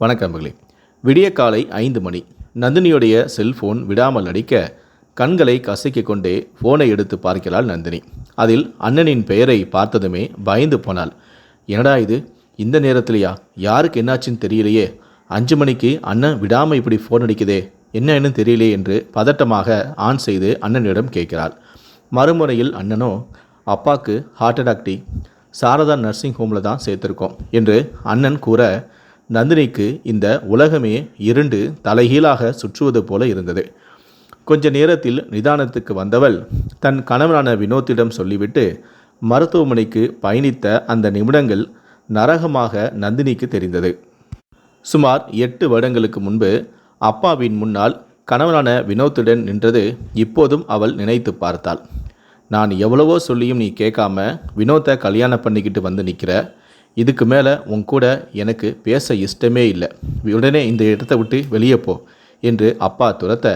வணக்கம் விடிய காலை ஐந்து மணி. நந்தினியுடைய செல்போன் விடாமல் அடிக்க கண்களை கசக்கிக் கொண்டே ஃபோனை எடுத்து பார்க்கிறாள் நந்தினி. அதில் அண்ணனின் பெயரை பார்த்ததுமே பயந்து போனாள். என்னடா இது? இந்த நேரத்திலையா? யாருக்கு என்னாச்சுன்னு தெரியலையே. அஞ்சு மணிக்கு அண்ணன் விடாமல் இப்படி ஃபோன் அடிக்குதே. என்னன்னு தெரியலையே என்று பதட்டமாக ஆன் செய்து அண்ணனிடம் கேட்கிறாள். மறுமுறையில் அண்ணனோ அப்பாக்கு heart attack T. Saradha nursing ஹோமில் தான் சேர்த்துருக்கோம் என்று அண்ணன் கூற நந்தினிக்கு இந்த உலகமே இருண்டு தலைகீழாக சுற்றுவது போல இருந்தது. கொஞ்ச நேரத்தில் நிதானத்துக்கு வந்தவள் தன் கணவனான வினோத்திடம் சொல்லிவிட்டு மருத்துவமனைக்கு பயணித்த அந்த நிமிடங்கள் நரகமாக நந்தினிக்கு தெரிந்தது. சுமார் எட்டு வருடங்களுக்கு முன்பு அப்பாவின் முன்னால் கணவனான வினோத்துடன் நின்றது இப்போதும் அவள் நினைத்து பார்த்தாள். நான் எவ்வளவோ சொல்லியும் நீ கேட்காம வினோத்தை கல்யாணம் பண்ணிக்கிட்டு வந்து நிற்கிற இதுக்கு மேலே உன் கூட எனக்கு பேச இஷ்டமே இல்லை. உடனே இந்த இடத்த விட்டு வெளியே போ என்று அப்பா துரத்த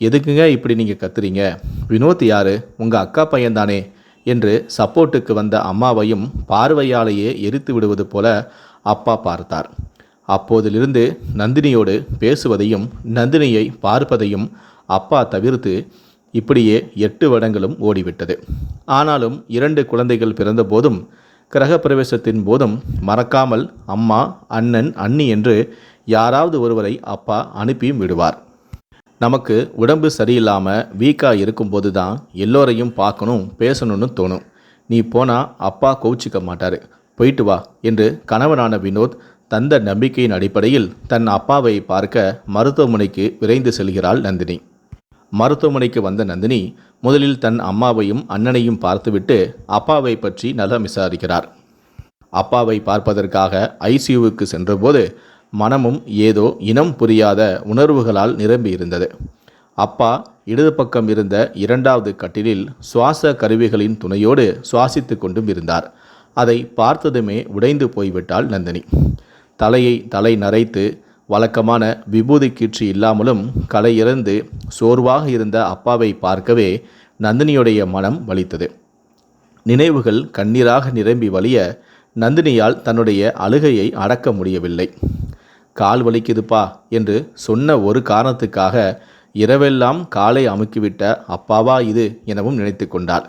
எதுக்குங்க இப்படி நீங்கள் கத்துறீங்க? வினோத் யாரு? உங்கள் அக்கா பையன்தானே? என்று சப்போர்ட்டுக்கு வந்த அம்மாவையும் பார்வையாலேயே எரித்து விடுவது போல அப்பா பார்த்தார். அப்போதிலிருந்து நந்தினியோடு பேசுவதையும் நந்தினியை பார்ப்பதையும் அப்பா தவிர்த்து இப்படியே எட்டு வருடங்களும் ஓடிவிட்டது. ஆனாலும் இரண்டு குழந்தைகள் பிறந்தபோதும் கிரகப்பிரவேசத்தின் போதும் மறக்காமல் அம்மா அண்ணன் அண்ணி என்று யாராவது ஒருவரை அப்பா அனுப்பியும் விடுவார். நமக்கு உடம்பு சரியில்லாமல் வீக்காக இருக்கும்போது தான் எல்லோரையும் பார்க்கணும் பேசணும்னு தோணும். நீ போனால் அப்பா கோவிச்சிக்க மாட்டார். போயிட்டு வா என்று கணவனான வினோத் தந்த நம்பிக்கையின் அடிப்படையில் தன் அப்பாவை பார்க்க மருத்துவமனைக்கு விரைந்து செல்கிறாள் நந்தினி. மருத்துவமனைக்கு வந்த நந்தினி முதலில் தன் அம்மாவையும் அண்ணனையும் பார்த்துவிட்டு அப்பாவை பற்றி நலம் விசாரிக்கிறார். அப்பாவை பார்ப்பதற்காக ஐசியூவுக்கு சென்றபோது மனமும் ஏதோ இனம் புரியாத உணர்வுகளால் நிரம்பி இருந்தது. அப்பா இடது பக்கம் இருந்த இரண்டாவது கட்டிலில் சுவாச கருவிகளின் துணையோடு சுவாசித்து கொண்டும் இருந்தார். அதை பார்த்ததுமே உடைந்து போய்விட்டாள் நந்தினி. தலையை தலை நரைத்து வழக்கமான விபூதி கீற்று இல்லாமலும் களை இறந்து சோர்வாக இருந்த அப்பாவை பார்க்கவே நந்தினியுடைய மனம் வலித்தது. நினைவுகள் கண்ணீராக நிரம்பி வலிய நந்தினியால் தன்னுடைய அழுகையை அடக்க முடியவில்லை. கால் வலிக்குதுப்பா என்று சொன்ன ஒரு காரணத்துக்காக இரவெல்லாம் காலை அமுக்கிவிட்ட அப்பாவா இது எனவும் நினைத்து கொண்டாள்.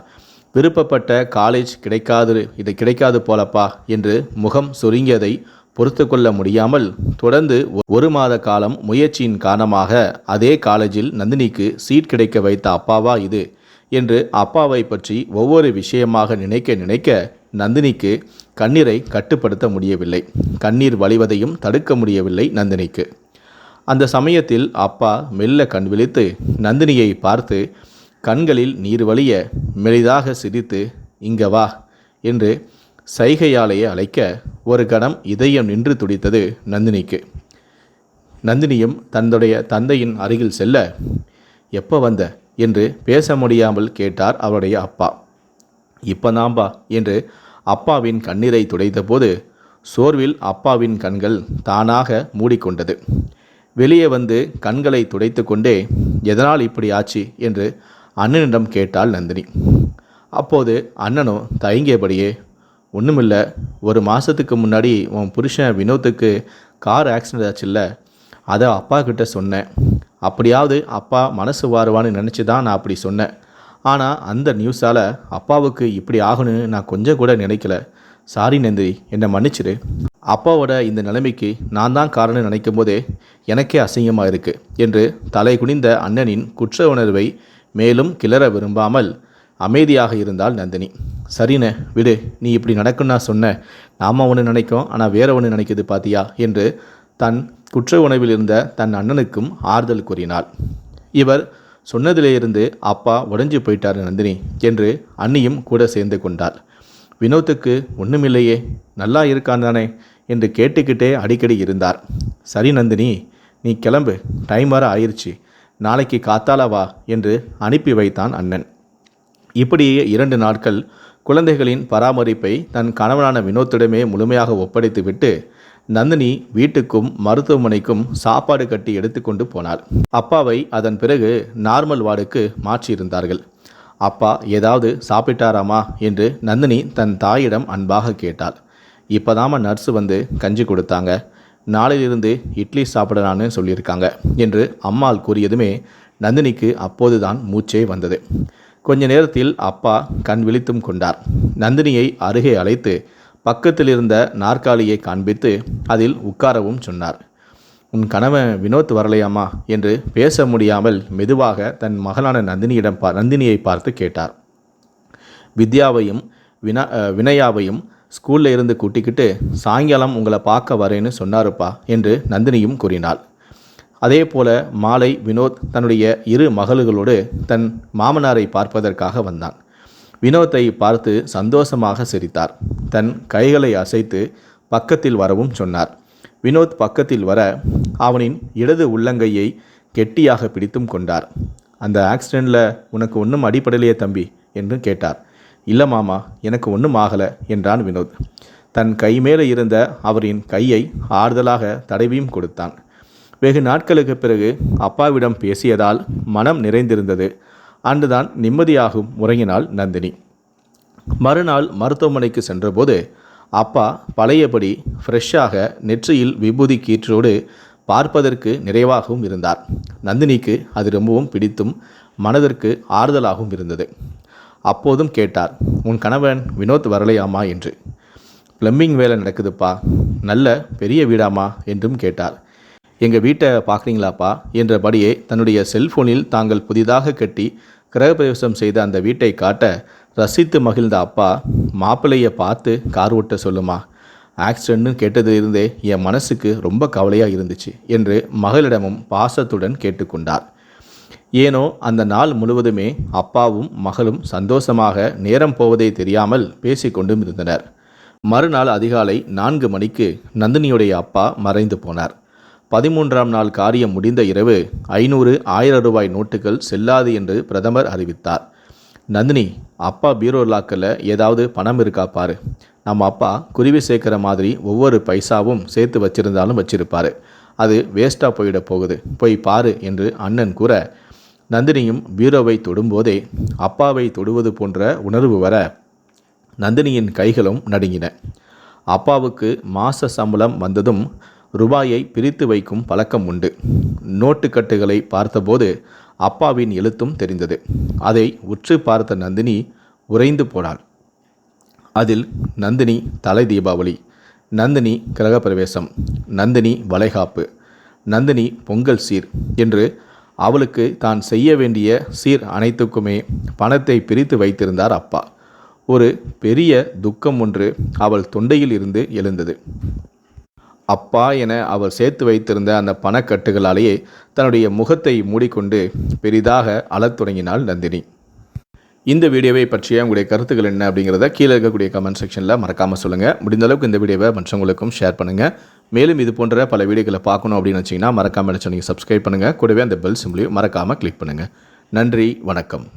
விருப்பப்பட்ட காலேஜ் கிடைக்காது இது கிடைக்காது போலப்பா என்று முகம் சுருங்கியதை பொறுத்து கொள்ள முடியாமல் தொடர்ந்து ஒரு மாத காலம் முயற்சியின் காரணமாக அதே காலேஜில் நந்தினிக்கு சீட் கிடைக்க வைத்த அப்பாவா இது என்று அப்பாவை பற்றி ஒவ்வொரு விஷயமாக நினைக்க நினைக்க நந்தினிக்கு கண்ணீரை கட்டுப்படுத்த முடியவில்லை. கண்ணீர் வழிவதையும் தடுக்க முடியவில்லை நந்தினிக்கு. அந்த சமயத்தில் அப்பா மெல்ல கண் விழித்து நந்தினியை பார்த்து கண்களில் நீர் வழிய மெலிதாக சிரித்து இங்க வா என்று சைகையாலேயே அழைக்க ஒரு கணம் இதயம் நின்று துடித்தது நந்தினிக்கு. நந்தினியும் தன்னுடைய தந்தையின் அருகில் செல்ல எப்போ வந்த? என்று பேச முடியாமல் கேட்டார் அவருடைய அப்பா. இப்போதாம்பா என்று அப்பாவின் கண்ணீரை துடைத்தபோது சோர்வில் அப்பாவின் கண்கள் தானாக மூடிக்கொண்டது. வெளியே வந்து கண்களை துடைத்து கொண்டே எதனால் இப்படி ஆச்சு? என்று அண்ணனிடம் கேட்டாள் நந்தினி. அப்போது அண்ணனோ தயங்கியபடியே ஒன்றுமில்ல ஒரு மாதத்துக்கு முன்னாடி உன் புருஷன் வினோத்துக்கு கார் ஆக்சிடென்ட் ஆச்சுல்ல அதை அப்பா கிட்ட சொன்னேன். அப்படியாவது அப்பா மனசு வாருவான்னு நினச்சி தான் நான் அப்படி சொன்னேன். ஆனால் அந்த நியூஸால் அப்பாவுக்கு இப்படி ஆகணும்னு நான் கொஞ்சம் கூட நினைக்கல. சாரி நந்திரி என்னை மன்னிச்சிடு அப்பாவோட இந்த நிலைமைக்கு நான் தான் காரணம் நினைக்கும் போதே எனக்கே அசிங்கமாக இருக்குது என்று தலை குனிந்த அண்ணனின் குற்ற உணர்வை மேலும் கிளற விரும்பாமல் அமைதியாக இருந்தாள் நந்தினி. சரிண்ணே விடு. நீ இப்படி நடக்குன்னு நான் சொன்னேன் நாம் ஒன்று நினைக்கும் ஆனால் வேற ஒன்று நினைக்குது பாத்தியா? என்று தன் குற்ற உணவில் இருந்த தன் அண்ணனுக்கும் ஆறுதல் கூறினாள். இவர் சொன்னதிலிருந்து அப்பா உடைஞ்சு போயிட்டார் நந்தினி என்று அண்ணியும் கூட சேர்ந்து கொண்டாள். வினோத்துக்கு ஒன்றுமில்லையே நல்லா இருக்கான் தானே என்று கேட்டுக்கிட்டே அடிக்கடி இருந்தார். சரி நந்தினி நீ கிளம்பு. டைம் வர ஆயிடுச்சு நாளைக்கு காத்தாலவா என்று அனுப்பி வைத்தான் அண்ணன். இப்படியே இரண்டு நாட்கள் குழந்தைகளின் பராமரிப்பை தன் கணவனான வினோத்திடமே முழுமையாக ஒப்படைத்துவிட்டு நந்தினி வீட்டுக்கும் மருத்துவமனைக்கும் சாப்பாடு கட்டி எடுத்துக்கொண்டு போனாள். அப்பாவை அதன் பிறகு நார்மல் வார்டுக்கு மாற்றியிருந்தார்கள். அப்பா ஏதாவது சாப்பிட்டாராமா? என்று நந்தினி தன் தாயிடம் அன்பாக கேட்டாள். இப்போதாம நர்ஸு வந்து கஞ்சி கொடுத்தாங்க. நாளையிலிருந்து இட்லி சாப்பிடலான்னு சொல்லியிருக்காங்க என்று அம்மாள் கூறியதுமே நந்தினிக்கு அப்போதுதான் மூச்சே வந்தது. கொஞ்ச நேரத்தில் அப்பா கண் விழித்தும் கொண்டார். நந்தினியை அருகே அழைத்து பக்கத்தில் இருந்த நாற்காலியை காண்பித்து அதில் உட்காரவும் சொன்னார். உன் கணவன் வினோத் வரலையாமா? என்று பேச முடியாமல் மெதுவாக தன் மகளான நந்தினியிடம் பா நந்தினியை பார்த்து கேட்டார். வித்யாவையும் வினா வினயாவையும் ஸ்கூல்ல இருந்து கூட்டிக்கிட்டு சாயங்காலம் உங்களை பார்க்க வரேன்னு சொன்னாருப்பா என்று நந்தினியும் கூறினாள். அதே போல மாலை வினோத் தன்னுடைய இரு மகள்களோடு தன் மாமனாரை பார்ப்பதற்காக வந்தான். வினோத்தை பார்த்து சந்தோஷமாக சிரித்தார். தன் கைகளை அசைத்து பக்கத்தில் வரவும் சொன்னார். வினோத் பக்கத்தில் வர அவனின் இடது உள்ளங்கையை கெட்டியாக பிடித்தும் கொண்டார். அந்த ஆக்சிடெண்ட்டில் உனக்கு ஒன்றும் அடிப்படலையே தம்பி என்று கேட்டார். இல்லை மாமா எனக்கு ஒன்றும் ஆகலை என்றான் வினோத். தன் கை மேலே இருந்த அவரின் கையை ஆறுதலாக தடவியும் கொடுத்தான். வெகு நாட்களுக்கு பிறகு அப்பாவிடம் பேசியதால் மனம் நிறைந்திருந்தது. அன்றுதான் நிம்மதியாகும் உறங்கினாள் நந்தினி. மறுநாள் மருத்துவமனைக்கு சென்றபோது அப்பா பழையபடி ஃப்ரெஷ்ஷாக நெற்றியில் விபூதி கீற்றோடு பார்ப்பதற்கு நிறைவாகவும் இருந்தார். நந்தினிக்கு அது ரொம்பவும் பிடித்தும் மனதிற்கு ஆறுதலாகவும் இருந்தது. அப்போதும் கேட்டார் உன் கணவன் வினோத் வரலையாமா? என்று. பிளம்பிங் வேலை நடக்குதுப்பா. நல்ல பெரிய வீடாமா? என்றும் கேட்டார். எங்கள் வீட்டை பார்க்குறீங்களாப்பா என்றபடியே தன்னுடைய செல்போனில் தாங்கள் புதிதாக கட்டி கிரகப்பிரவேசம் செய்த அந்த வீட்டை காட்ட ரசித்து மகிழ்ந்த அப்பா மாப்பிள்ளையை பார்த்து கார் ஓட்ட சொல்லுமா ஆக்சிடென்ட்னு கேட்டதிலிருந்தே என் மனசுக்கு ரொம்ப கவலையாக இருந்துச்சு என்று மகளிடமும் பாசத்துடன் கேட்டுக்கொண்டார். ஏனோ அந்த நாள் முழுவதுமே அப்பாவும் மகளும் சந்தோஷமாக நேரம் போவதை தெரியாமல் பேசிக்கொண்டும் இருந்தனர். மறுநாள் அதிகாலை நான்கு மணிக்கு நந்தினியுடைய அப்பா மறைந்து போனார். பதிமூன்றாம் நாள் காரியம் முடிந்த இரவு ஐநூறு ஆயிரம் ரூபாய் நோட்டுகள் செல்லாது என்று பிரதமர் அறிவித்தார். நந்தினி அப்பா பீரோ லாக்கில் ஏதாவது பணம் இருக்கா பாரு. நம்ம அப்பா குருவி சேர்க்குற மாதிரி ஒவ்வொரு பைசாவும் சேர்த்து வச்சிருந்தாலும் வச்சிருப்பாரு. அது வேஸ்ட்டாக போயிட போகுது. போய் பாரு என்று அண்ணன் கூற நந்தினியும் பீரோவை தொடும்போதே அப்பாவை தொடுவது போன்ற உணர்வு வர நந்தினியின் கைகளும் நடுங்கின. அப்பாவுக்கு மாச சம்பளம் வந்ததும் ரூபாயை பிரித்து வைக்கும் பழக்கம் உண்டு. நோட்டுக்கட்டுகளை பார்த்தபோது அப்பாவின் எழுத்தும் தெரிந்தது. அதை உற்று பார்த்த நந்தினி உறைந்து போனாள். அதில் நந்தினி தலை தீபாவளி நந்தினி கிரகப்பிரவேசம் நந்தினி வளைகாப்பு நந்தினி பொங்கல் சீர் என்று அவளுக்கு தான் செய்ய வேண்டிய சீர் அனைத்துக்குமே பணத்தை பிரித்து வைத்திருந்தார் அப்பா. ஒரு பெரிய துக்கம் ஒன்று அவள் தொண்டையில் இருந்து எழுந்தது. அப்பா என அவர் சேர்த்து வைத்திருந்த அந்த பணக்கட்டுகளாலேயே தன்னுடைய முகத்தை மூடிக்கொண்டு பெரிதாக அழத் தொடங்கினாள் நந்தினி. இந்த வீடியோவை பற்றிய உங்களுடைய கருத்துக்கள் என்ன அப்படிங்கிறத கீழே இருக்கக்கூடிய கமெண்ட் செக்ஷனில் மறக்காமல் சொல்லுங்கள் முடிந்த அளவுக்கு இந்த வீடியோவை மற்றவங்களுக்கும் ஷேர் பண்ணுங்கள் மேலும் இது போன்ற பல வீடியோக்களை பார்க்கணும் அப்படின்னு வச்சிங்கன்னா மறக்காமல் நினச்சி நீங்கள் சப்ஸ்கிரைப் பண்ணுங்கள் கூடவே அந்த பெல் சிம்லையும் மறக்காமல் கிளிக் பண்ணுங்கள் நன்றி வணக்கம்.